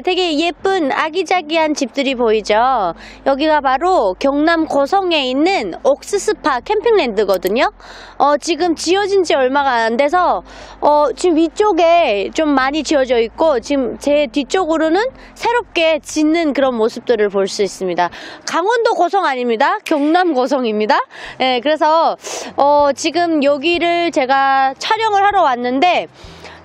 되게 예쁜 아기자기한 집들이 보이죠? 여기가 바로 경남 고성에 있는 옥스스파 캠핑랜드거든요. 어, 지금 지어진 지 얼마가 안 돼서 어, 지금 위쪽에 좀 많이 지어져 있고 지금 제 뒤쪽으로는 새롭게 짓는 그런 모습들을 볼 수 있습니다. 강원도 고성 아닙니다. 경남 고성입니다. 예, 그래서 어, 지금 여기를 제가 촬영을 하러 왔는데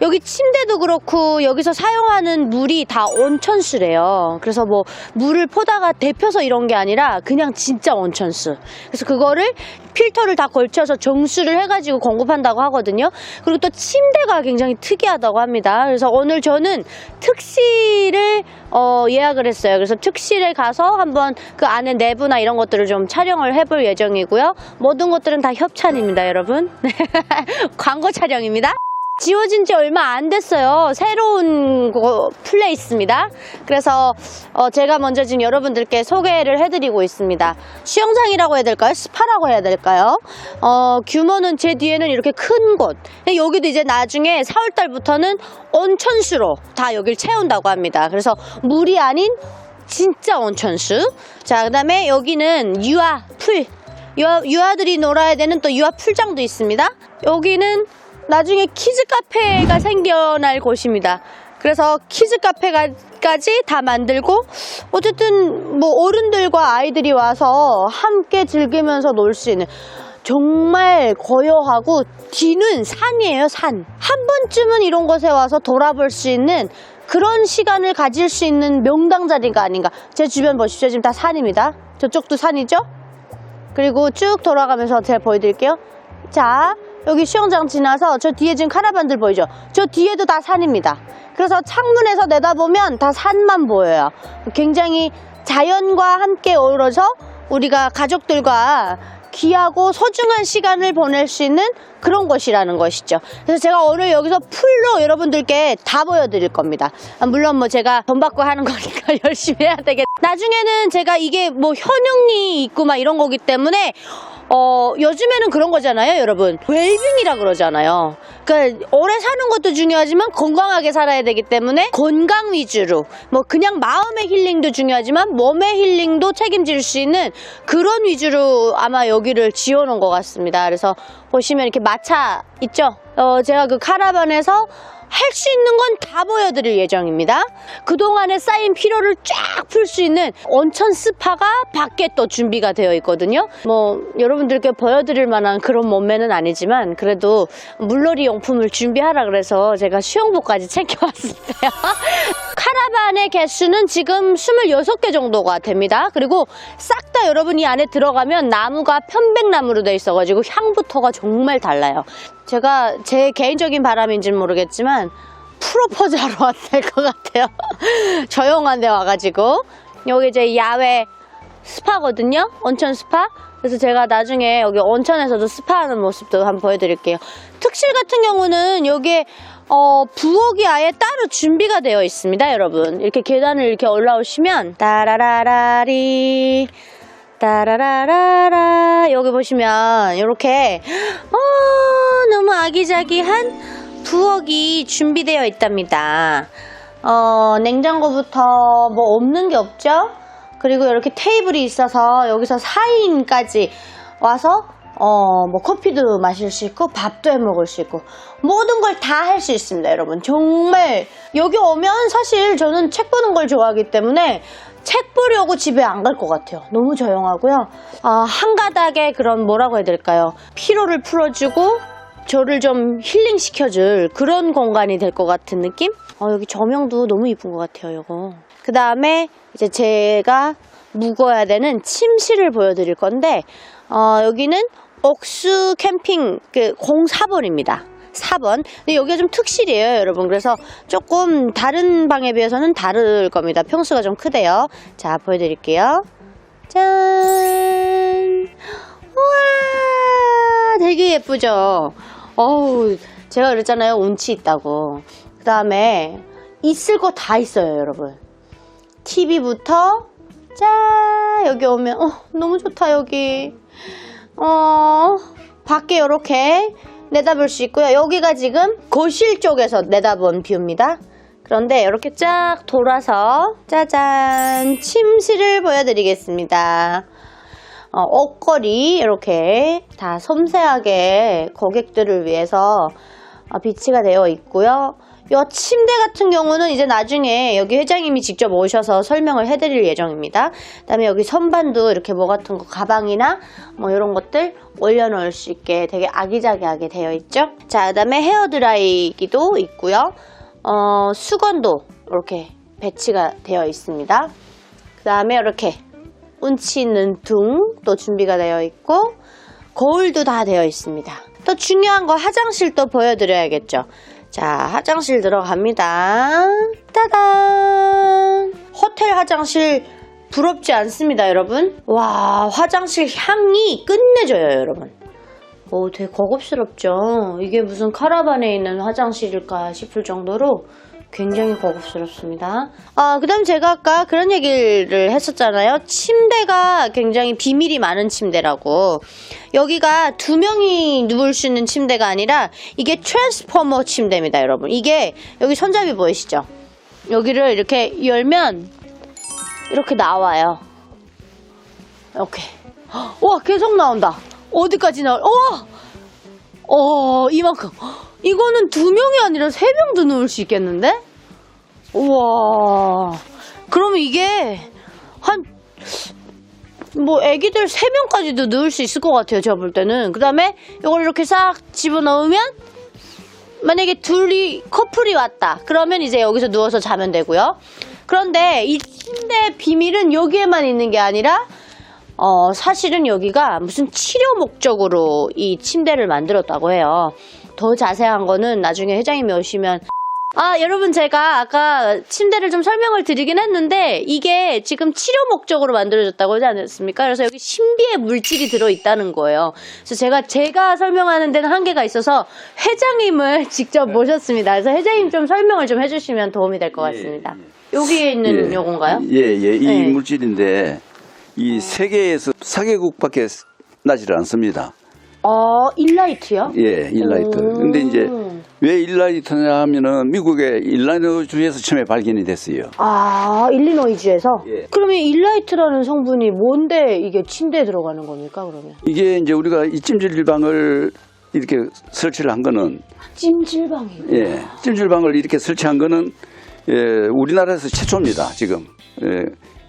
여기 침대도 그렇고 여기서 사용하는 물이 다 온천수래요. 그래서 뭐 물을 포다가 데펴서 이런 게 아니라 그냥 진짜 온천수. 그래서 그거를 필터를 다 걸쳐서 정수를 해가지고 공급한다고 하거든요. 그리고 또 침대가 굉장히 특이하다고 합니다. 그래서 오늘 저는 특실을 어, 예약을 했어요. 그래서 특실에 가서 한번 그 안에 내부나 이런 것들을 좀 촬영을 해볼 예정이고요. 모든 것들은 다 협찬입니다, 여러분. 광고 촬영입니다. 지워진 지 얼마 안 됐어요. 새로운 거 플레이스입니다. 그래서 어, 제가 먼저 지금 여러분들께 소개를 해드리고 있습니다. 수영장이라고 해야 될까요? 스파라고 해야 될까요? 어, 규모는 제 뒤에는 이렇게 큰 곳. 여기도 이제 나중에 4월달부터는 온천수로 다 여길 채운다고 합니다. 그래서 물이 아닌 진짜 온천수. 자, 그 다음에 여기는 유아 풀. 유아, 유아들이 놀아야 되는 또 유아 풀장도 있습니다. 여기는 나중에 키즈 카페가 생겨날 곳입니다. 그래서 키즈 카페까지 다 만들고 어쨌든 뭐 어른들과 아이들이 와서 함께 즐기면서 놀 수 있는 정말 고요하고 뒤는 산이에요 산. 한 번쯤은 이런 곳에 와서 돌아볼 수 있는 그런 시간을 가질 수 있는 명당 자리가 아닌가. 제 주변 보십시오. 지금 다 산입니다. 저쪽도 산이죠? 그리고 쭉 돌아가면서 제가 보여드릴게요. 자, 여기 수영장 지나서 저 뒤에 지금 카라반들 보이죠? 저 뒤에도 다 산입니다. 그래서 창문에서 내다보면 다 산만 보여요. 굉장히 자연과 함께 어우러져 우리가 가족들과 귀하고 소중한 시간을 보낼 수 있는 그런 곳이라는 것이죠. 그래서 제가 오늘 여기서 풀로 여러분들께 다 보여드릴 겁니다. 아, 물론 뭐 제가 돈 받고 하는 거니까 열심히 해야 되겠. 나중에는 제가 이게 뭐 현웅이 있고 막 이런 거기 때문에 어, 요즘에는 그런 거잖아요, 여러분. 웰빙이라 그러잖아요. 그러니까 오래 사는 것도 중요하지만 건강하게 살아야 되기 때문에 건강 위주로 뭐 그냥 마음의 힐링도 중요하지만 몸의 힐링도 책임질 수 있는 그런 위주로 아마 여기를 지어 놓은 것 같습니다. 그래서 보시면 이렇게 마차 있죠? 어, 제가 그 카라반에서 할 수 있는 건 다 보여드릴 예정입니다. 그동안에 쌓인 피로를 쫙 풀 수 있는 온천 스파가 밖에 또 준비가 되어 있거든요. 뭐, 여러분들께 보여드릴 만한 그런 몸매는 아니지만, 그래도 물놀이 용품을 준비하라 그래서 제가 수영복까지 챙겨왔어요. 카라반의 개수는 지금 26개 정도가 됩니다. 그리고 싹 다 여러분 이 안에 들어가면 나무가 편백나무로 되어 있어가지고 향부터가 정말 달라요. 제가 제 개인적인 바람인지는 모르겠지만 프로포즈 하러 왔을 것 같아요. 조용한 데 와가지고 여기 이제 야외 스파거든요. 온천 스파. 그래서 제가 나중에 여기 온천에서도 스파하는 모습도 한번 보여드릴게요. 특실 같은 경우는 여기에 어, 부엌이 아예 따로 준비가 되어 있습니다, 여러분. 이렇게 계단을 이렇게 올라오시면 따라라라리 따라라라라 여기 보시면 이렇게 어, 너무 아기자기한 부엌이 준비되어 있답니다. 어, 냉장고부터 뭐 없는 게 없죠? 그리고 이렇게 테이블이 있어서 여기서 4인까지 와서 어, 뭐 커피도 마실 수 있고 밥도 해 먹을 수 있고 모든 걸 다 할 수 있습니다, 여러분. 정말 여기 오면 사실 저는 책 보는 걸 좋아하기 때문에 책 보려고 집에 안 갈 것 같아요. 너무 조용하고요. 아, 한 가닥의 그런 뭐라고 해야 될까요? 피로를 풀어주고 저를 좀 힐링 시켜줄 그런 공간이 될 것 같은 느낌? 어, 여기 조명도 너무 이쁜 것 같아요, 이거. 그 다음에 이제 제가 묵어야 되는 침실을 보여드릴 건데, 어, 여기는 옥수 캠핑 그 04번입니다. 4번. 근데 여기가 좀 특실이에요, 여러분. 그래서 조금 다른 방에 비해서는 다를 겁니다. 평수가 좀 크대요. 자, 보여드릴게요. 짠! 우와! 되게 예쁘죠? 어우, 제가 그랬잖아요. 운치 있다고. 그 다음에 있을 거 다 있어요, 여러분. TV부터 짠! 여기 오면, 어, 너무 좋다, 여기. 어, 밖에 이렇게 내다볼 수 있고요. 여기가 지금 거실 쪽에서 내다본 뷰입니다. 그런데 이렇게 쫙 돌아서 짜잔 침실을 보여드리겠습니다. 어, 옷걸이 이렇게 다 섬세하게 고객들을 위해서 어, 비치가 되어 있고요. 이 침대 같은 경우는 이제 나중에 여기 회장님이 직접 오셔서 설명을 해드릴 예정입니다. 그 다음에 여기 선반도 이렇게 뭐 같은 거 가방이나 뭐 이런 것들 올려놓을 수 있게 되게 아기자기하게 되어 있죠. 자, 그 다음에 헤어 드라이기도 있고요. 어, 수건도 이렇게 배치가 되어 있습니다. 그 다음에 이렇게 운치 있는 둥도 준비가 되어 있고 거울도 다 되어 있습니다. 또 중요한 거 화장실도 보여드려야겠죠. 자, 화장실 들어갑니다. 따단! 호텔 화장실 부럽지 않습니다, 여러분? 와, 화장실 향이 끝내줘요, 여러분. 오, 되게 고급스럽죠? 이게 무슨 카라반에 있는 화장실일까 싶을 정도로 굉장히 고급스럽습니다. 아, 그 다음 제가 아까 그런 얘기를 했었잖아요. 침대가 굉장히 비밀이 많은 침대라고. 여기가 두 명이 누울 수 있는 침대가 아니라 이게 트랜스포머 침대입니다, 여러분. 이게 여기 손잡이 보이시죠? 여기를 이렇게 열면 이렇게 나와요. 이렇게. 와, 계속 나온다. 어디까지 나올, 와! 어, 이만큼. 이거는 두 명이 아니라 세 명도 넣을 수 있겠는데? 우와. 그러면 이게, 한, 뭐, 애기들 세 명까지도 넣을 수 있을 것 같아요, 제가 볼 때는. 그 다음에, 이걸 이렇게 싹 집어넣으면, 만약에 둘이, 커플이 왔다. 그러면 이제 여기서 누워서 자면 되고요. 그런데 이 침대 비밀은 여기에만 있는 게 아니라, 어, 사실은 여기가 무슨 치료 목적으로 이 침대를 만들었다고 해요. 더 자세한 거는 나중에 회장님이 오시면 아, 여러분 제가 아까 침대를 좀 설명을 드리긴 했는데 이게 지금 치료 목적으로 만들어졌다고 하지 않았습니까? 그래서 여기 신비의 물질이 들어 있다는 거예요. 그래서 제가 제가 설명하는 데는 한계가 있어서 회장님을 직접 모셨습니다. 그래서 회장님 좀 설명을 좀 해주시면 도움이 될 것 같습니다. 여기에 있는 요건가요? 예, 예. 이 네. 물질인데 이 세계에서 4개국밖에 나지를 않습니다. 어, 일라이트요? 예, 일라이트. 오. 근데 이제 왜 일라이트냐 하면은 미국의 일라이트주에서 처음에 발견이 됐어요. 아, 일리노이주에서? 예. 그러면 일라이트라는 성분이 뭔데 이게 침대에 들어가는 겁니까, 그러면? 이게 이제 우리가 이 찜질방을 이렇게 설치를 한 거는 찜질방이요? 예, 찜질방을 이렇게 설치한 거는 예, 우리나라에서 최초입니다. 지금 예,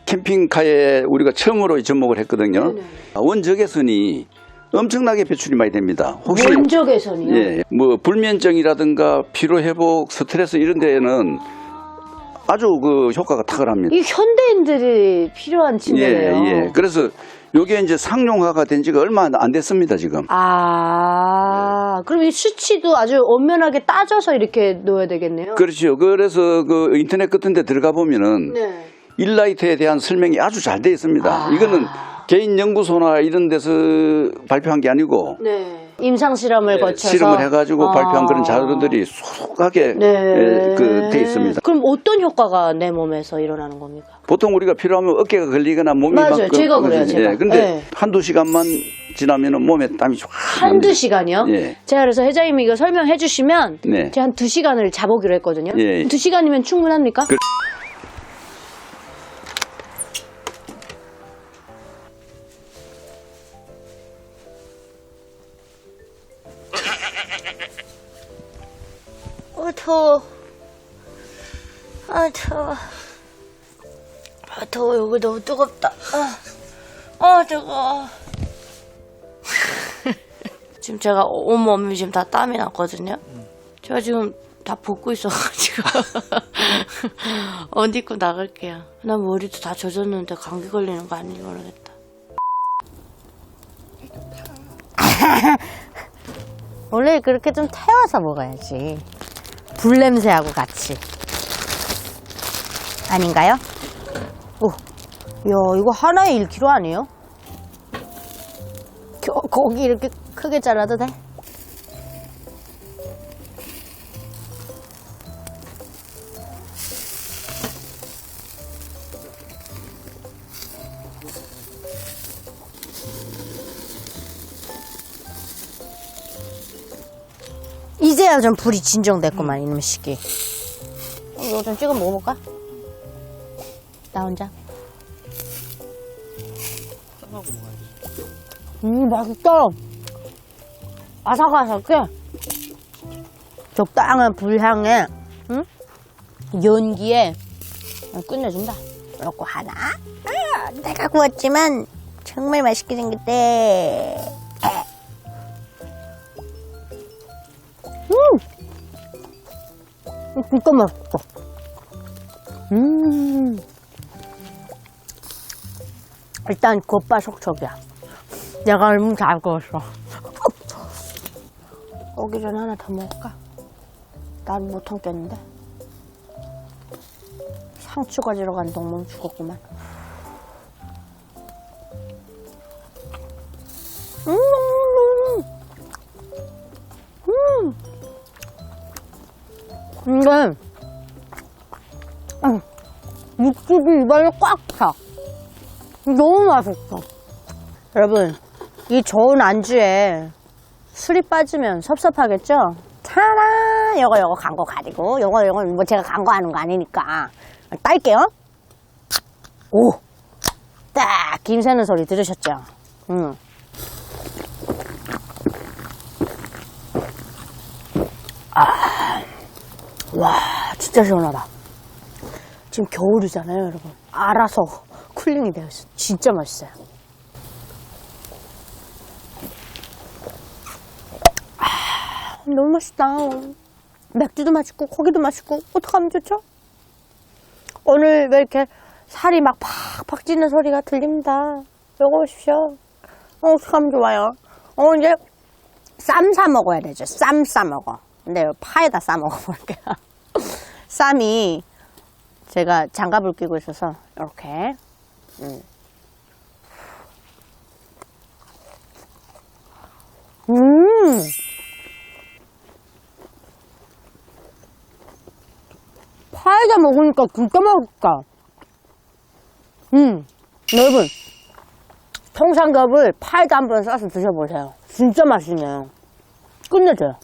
캠핑카에 우리가 처음으로 접목을 했거든요. 네네. 원적외선이 엄청나게 배출이 많이 됩니다. 혹시 원적외선이요? 예, 뭐 불면증이라든가 피로 회복, 스트레스 이런 데에는 아주 그 효과가 탁월합니다. 이 현대인들이 필요한 침대네요. 예, 예. 그래서 요게 이제 상용화가 된 지가 얼마 안 됐습니다, 지금. 아, 그럼 이 수치도 아주 엄연하게 따져서 이렇게 넣어야 되겠네요. 그렇죠. 그래서 그 인터넷 같은 데 들어가 보면은 네. 일라이트에 대한 설명이 아주 잘 되어 있습니다. 아. 이거는 개인 연구소나 이런 데서 발표한 게 아니고 네. 임상 실험을 거쳐서 실험을 해가지고 아. 발표한 그런 자료들이 속하게 네. 예, 그돼 있습니다. 그럼 어떤 효과가 내 몸에서 일어나는 겁니까? 보통 우리가 필요하면 어깨가 걸리거나 몸이 맞아요. 막 제가 그- 그래요, 제가. 예, 근데 네. 한두 시간만 지나면은 몸에 땀이 쫙 한두 시간이요? 예. 제가 그래서 회장님이 이거 설명해 주시면 네. 제가 한 두 시간을 자보기로 했거든요. 예. 두 시간이면 충분합니까? 그- 더워. 아, 더워. 아, 더워. 여기 너무 뜨겁다. 아, 아 뜨거워. 지금 제가 온몸이 지금 다 땀이 났거든요. 제가 지금 다 벗고 있어가지고. 옷 입고 나갈게요. 난 머리도 다 젖었는데 감기 걸리는 거 아닌지 모르겠다. 원래 그렇게 좀 태워서 먹어야지. 불 냄새하고 같이. 아닌가요? 오, 야, 이거 하나에 1kg 아니에요? 겨, 고기 이렇게 크게 잘라도 돼? 이제야 좀 불이 진정됐구만, 이놈 시기. 이거 좀 찍어 먹어볼까? 나 혼자. 음, 맛있다. 아삭아삭해. 적당한 불향에, 응? 연기에 끝내준다. 그렇고 하나. 아, 내가 구웠지만 정말 맛있게 생겼대. 진짜 맛있어. 음. 일단 겉바속촉이야. 내가 얼마나 잘 구웠어. 오기 전에 하나 더 먹을까? 난 못 참겠는데. 상추 가지러 간 동물 죽었구만. 음, 근데, 음, 육즙이 입안에 꽉 차. 너무 맛있어. 여러분, 이 좋은 안주에 술이 빠지면 섭섭하겠죠? 차라, 요거, 요거 광고 가지고, 요거, 요거, 뭐 제가 광고하는 거 아니니까. 딸게요. 오! 딱, 김 새는 소리 들으셨죠? 응. 와, 진짜 시원하다. 지금 겨울이잖아요, 여러분. 알아서 쿨링이 되어 있어. 진짜 맛있어요. 아, 너무 맛있다. 맥주도 맛있고, 고기도 맛있고, 어떡하면 좋죠? 오늘 왜 이렇게 살이 막 팍팍 찌는 소리가 들립니다. 요거 보십시오. 어, 어떡하면 좋아요. 어, 이제 쌈 싸 먹어야 되죠. 쌈 싸 먹어. 근데 파에다 싸 먹어볼게요. 쌈이 제가 장갑을 끼고 있어서 이렇게 음. 음. 파에다 먹으니까 진짜 맛있다. 음, 여러분 통삼겹을 파에다 한번 싸서 드셔보세요. 진짜 맛있네요. 끝내줘요.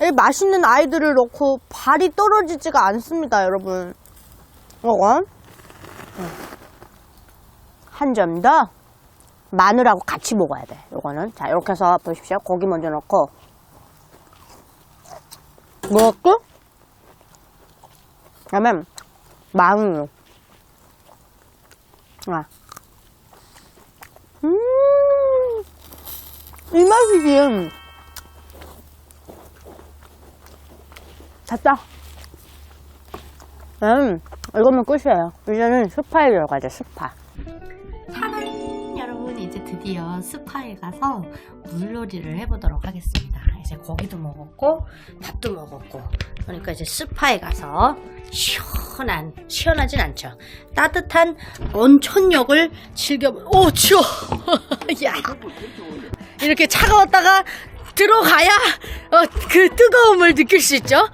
이 맛있는 아이들을 넣고 발이 떨어지지가 않습니다, 여러분. 이거 한점 더 마늘하고 같이 먹어야 돼. 요거는 자 이렇게 해서 보십시오. 고기 먼저 넣고 먹고 그 다음에 마늘 아. 음, 이 맛이지. 됐다. 음, 이거면 끝이에요. 이제는 스파에 들어가죠, 스파. 사랑 여러분 이제 드디어 스파에 가서 물놀이를 해보도록 하겠습니다. 이제 고기도 먹었고 밥도 먹었고 그러니까 이제 스파에 가서 시원한 시원하진 않죠. 따뜻한 온천욕을 즐겨. 오 추워. 야 이렇게 차가웠다가 들어가야 어, 그 뜨거움을 느낄 수 있죠.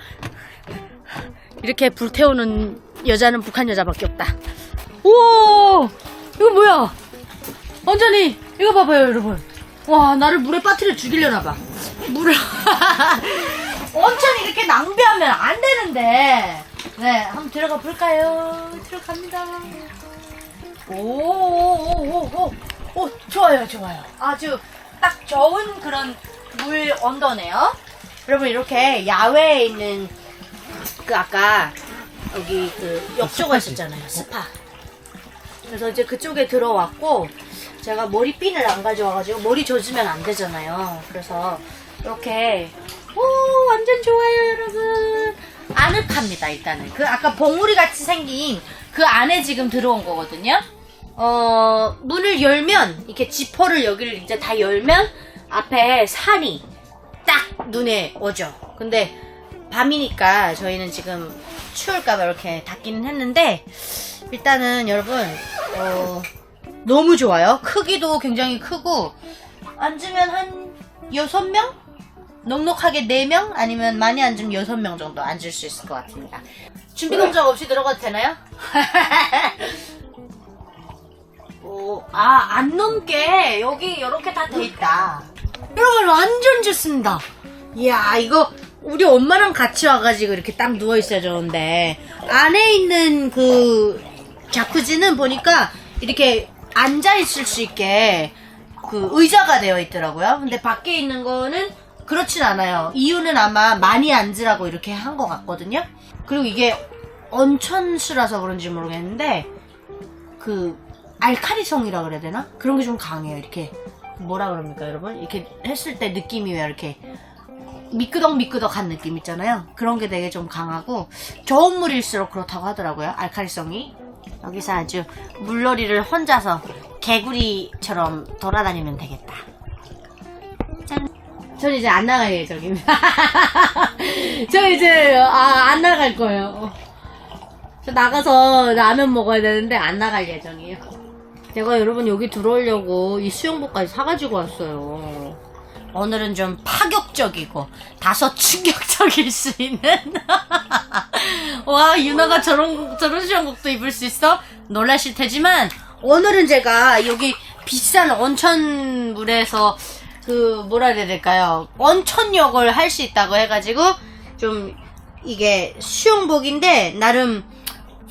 이렇게 불태우는 여자는 북한 여자밖에 없다. 우와! 이거 뭐야? 완전히, 이거 봐봐요, 여러분. 와, 나를 물에 빠뜨려 죽이려나 봐. 물을. 온천 이렇게 낭비하면 안 되는데. 네, 한번 들어가 볼까요? 들어갑니다. 오, 오, 오, 오, 오, 좋아요, 좋아요. 아주 딱 좋은 그런 물 온도네요. 여러분, 이렇게 야외에 있는 그 아까 여기 그 욕조가 있었잖아요. 스파. 그래서 이제 그쪽에 들어왔고 제가 머리핀을 안 가져와가지고 머리 젖으면 안 되잖아요. 그래서 이렇게 오 완전 좋아요 여러분. 아늑합니다 일단은. 그 아까 봉우리 같이 생긴 그 안에 지금 들어온 거거든요. 어 문을 열면 이렇게 지퍼를 여기를 이제 다 열면 앞에 산이 딱 눈에 오죠. 근데 밤이니까 저희는 지금 추울까봐 이렇게 닫기는 했는데 일단은 여러분 어, 너무 좋아요. 크기도 굉장히 크고 앉으면 한 여섯 명 넉넉하게 네명 아니면 많이 앉으면 여섯 명 정도 앉을 수 있을 것 같습니다. 준비 동작 없이 들어가도 되나요? 오, 아, 안 넘게 여기 이렇게 다 돼 있다. 여러분 완전 좋습니다. 이야 이거 우리 엄마랑 같이 와가지고 이렇게 딱 누워 있어야 좋은데 안에 있는 그 자쿠지는 보니까 이렇게 앉아 있을 수 있게 그 의자가 되어 있더라고요. 근데 밖에 있는 거는 그렇진 않아요. 이유는 아마 많이 앉으라고 이렇게 한 것 같거든요. 그리고 이게 온천수라서 그런지 모르겠는데 그 알카리성이라 그래야 되나? 그런 게 좀 강해요. 이렇게 뭐라 그럽니까, 여러분? 이렇게 했을 때 느낌이 왜 이렇게 미끄덕미끄덕한 느낌 있잖아요. 그런 게 되게 좀 강하고 저온 물일수록 그렇다고 하더라고요. 알칼리성이. 여기서 아주 물놀이를 혼자서 개구리처럼 돌아다니면 되겠다. 짠. 전 이제 안 나갈 예정입니다. 저 이제 아, 안 나갈 거예요. 저 나가서 라면 먹어야 되는데 안 나갈 예정이에요. 제가 여러분 여기 들어오려고 이 수영복까지 사가지고 왔어요. 오늘은 좀 파격적이고 다소 충격적일 수 있는. 와 유나가 저런 저런 수영복도 입을 수 있어? 놀라실 테지만 오늘은 제가 여기 비싼 온천물에서 그 뭐라 해야 될까요? 온천욕을 할 수 있다고 해가지고 좀 이게 수영복인데 나름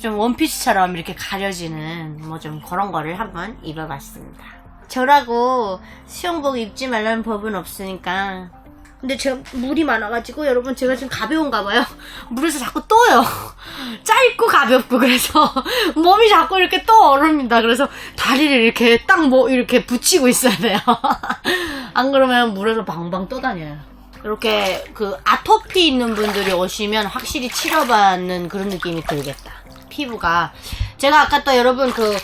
좀 원피스처럼 이렇게 가려지는 뭐 좀 그런 거를 한번 입어봤습니다. 저라고 수영복 입지 말라는 법은 없으니까. 근데 제가 물이 많아가지고 여러분 제가 지금 가벼운가 봐요. 물에서 자꾸 떠요. 짧고 가볍고 그래서 몸이 자꾸 이렇게 떠 얼습니다. 그래서 다리를 이렇게 딱 뭐 이렇게 붙이고 있어야 돼요. 안 그러면 물에서 방방 떠다녀요. 이렇게 그 아토피 있는 분들이 오시면 확실히 치료받는 그런 느낌이 들겠다. 피부가 제가 아까 또 여러분 그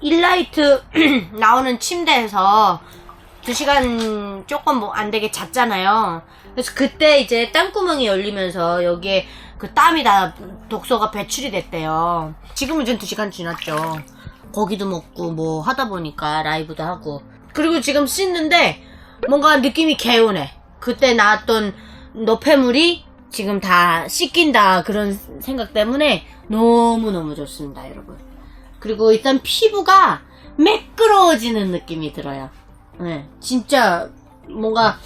일라이트 나오는 침대에서 두 시간 조금 뭐 안 되게 잤잖아요. 그래서 그때 이제 땀구멍이 열리면서 여기에 그 땀이 다 독소가 배출이 됐대요. 지금은 이제 두 시간 지났죠. 고기도 먹고 뭐 하다 보니까 라이브도 하고. 그리고 지금 씻는데 뭔가 느낌이 개운해. 그때 나왔던 노폐물이 지금 다 씻긴다 그런 생각 때문에 너무너무 좋습니다, 여러분. 그리고 일단 피부가 매끄러워지는 느낌이 들어요. 네, 진짜 뭔가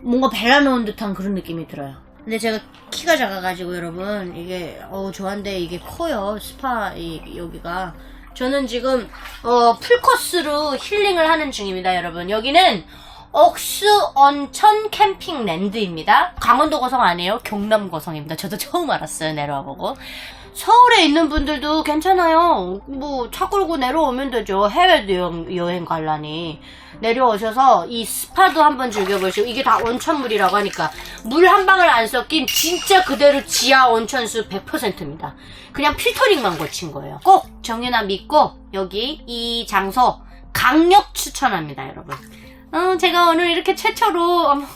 뭔가 발라놓은 듯한 그런 느낌이 들어요. 근데 제가 키가 작아가지고 여러분 이게 어 좋아한데 이게 커요 스파 이, 여기가 저는 지금 어 풀코스로 힐링을 하는 중입니다 여러분 여기는 옥수 온천 캠핑랜드입니다 강원도 거성 아니에요 경남 거성입니다 저도 처음 알았어요 내려와 보고 서울에 있는 분들도 괜찮아요. 뭐 차 끌고 내려오면 되죠. 해외 여행, 갈라니 내려오셔서 이 스파도 한번 즐겨보시고 이게 다 온천물이라고 하니까 물 한 방울 안 섞인 진짜 그대로 지하 온천수 100%입니다. 그냥 필터링만 거친 거예요. 꼭 정연아 믿고 여기 이 장소 강력 추천합니다, 여러분. 어, 제가 오늘 이렇게 최초로 어머,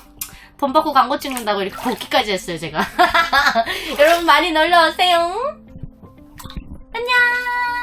돈 받고 광고 찍는다고 이렇게 복귀까지 했어요, 제가. 여러분 많이 놀러 오세요. 안녕!